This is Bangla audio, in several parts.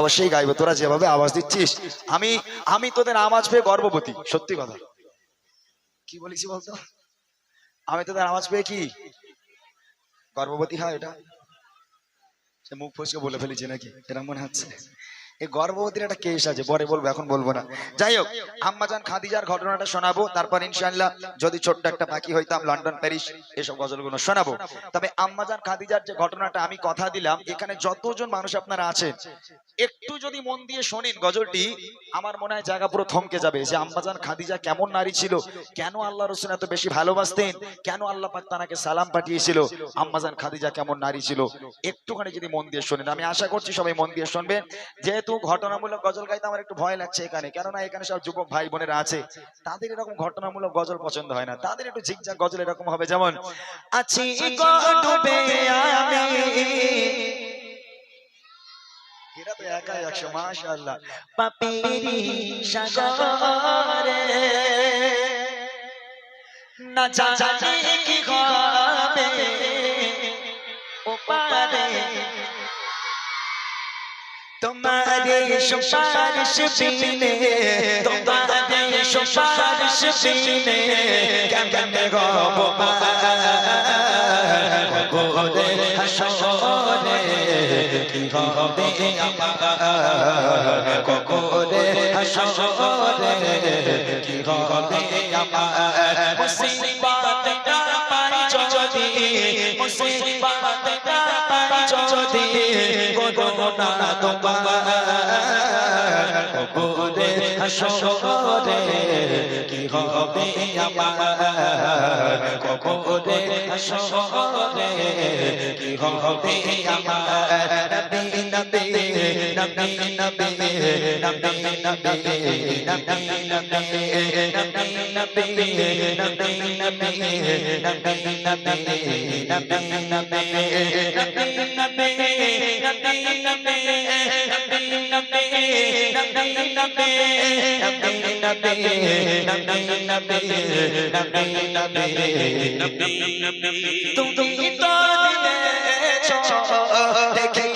অবশ্যই গাইবো, তোরা যেভাবে আওয়াজ দিচ্ছিস, আমি আমি তোদের আওয়াজ পেয়ে গর্ববতী সত্যি কথা। কি বলেছি বলতো? আমি তোদের আওয়াজ পেয়ে কি? গর্ভবতী হয় এটা? সে মুখ ফসকে বলে ফেলেছি নাকি? এরকম মনে হচ্ছে। এই গর্ভবতীর একটা কেস আছে, পরে বলব, এখন বলব না। যাই হোক, আম্মাজান খাদিজার ঘটনাটা শোনাবো, তারপর ইনশাআল্লাহ যদি ছোট্ট একটা পাখি হইতাম, লন্ডন, প্যারিস, এসব গজলগুলো শোনাবো। তবে আম্মাজান খাদিজার যে ঘটনাটা আমি কথা দিলাম, এখানে যতজন মানুষ আপনারা আছেন, একটু যদি মন দিয়ে শোনেন গজলটি, আমার মনে হয় জায়গা পুরো থমকে যাবে। যে আম্মাজান খাদিজা কেমন নারী ছিল, কেন আল্লাহ রসুল এত বেশি ভালোবাসতেন, কেন আল্লাহ পাক তানাকে সালাম পাঠিয়েছিল, আম্মাজান খাদিজা কেমন নারী ছিল, একটুখানি যদি মন দিয়ে শোনেন। আমি আশা করছি সবাই মন দিয়ে শুনবেন। যেহেতু ঘটনামূলক গজল গাইতে আমার একটু ভয় লাগছে এখানে। কেননা এখানে সব যুবক ভাই বোনেরা আছে। তাদের এরকম ঘটনামূলক গজল পছন্দ হয় না। তাদের একটু ঝিকঝাক গজল এরকম হবে। যেমন আছি এরা তো একাই একশো মাশাআল্লাহ। পাপিরি সাগরে না জানি কি হবে ও পারে তোমারে সুপারিশ বিনে তোমারে সুপারিশ বিনে কেমনে গব গোরে হাসরে কি হবে আমার হাসরে কি হবে আমার মুসিবত না পাই যদি করোনা তোমার। গোরে হাসরে কি হবে আমার? কি হবে আমার? তুমি তো দেখে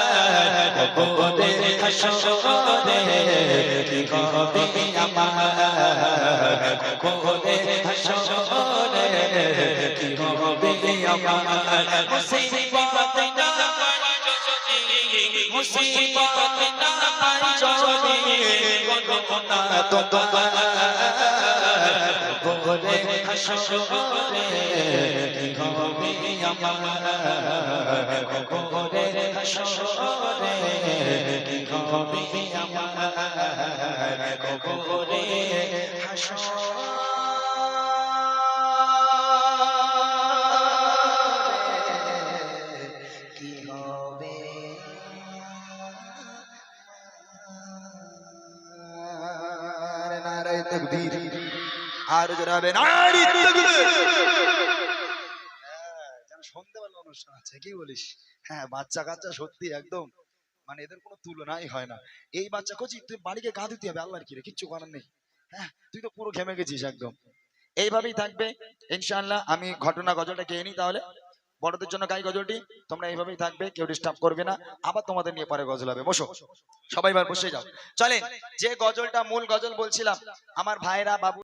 গোরে হাসরে কি হবে আমার? গোরে হাসরে কি হবে আমার? মুসিবত না মুসিবত না পাইজনি গোনা তোমার গোরে হাসরে হবে আমার কবরে হাসরে কি হবে আমার কবরে হাসরে تقدیر آرج رابع ناری تقدیر আছে, কি বলিস? হ্যাঁ বাচ্চা কাচ্চা সত্যি একদম মানে এদের কোনো তুলনাই হয় না। এই বাচ্চা তুই বাড়িকে গা দিতে হবে, আল্লাহর কিরে, কিচ্ছু করার নেই। হ্যাঁ তুই তো পুরো ঘেমে গেছিস একদম। এইভাবেই থাকবে আমি ঘটনা গজলটা কে নিই তাহলে। বড়দের জন্য গাই গজলটি, তোমরা এইভাবেই থাকবে, কেউ ডিস্টার্ব করবে না। আবার তোমাদের নিয়ে পরে গজল হবে, বসো। সবাই বসে যাও। চলেন, যে গজলটা মূল গজল বলছিলাম, আমার ভাইরা বাবু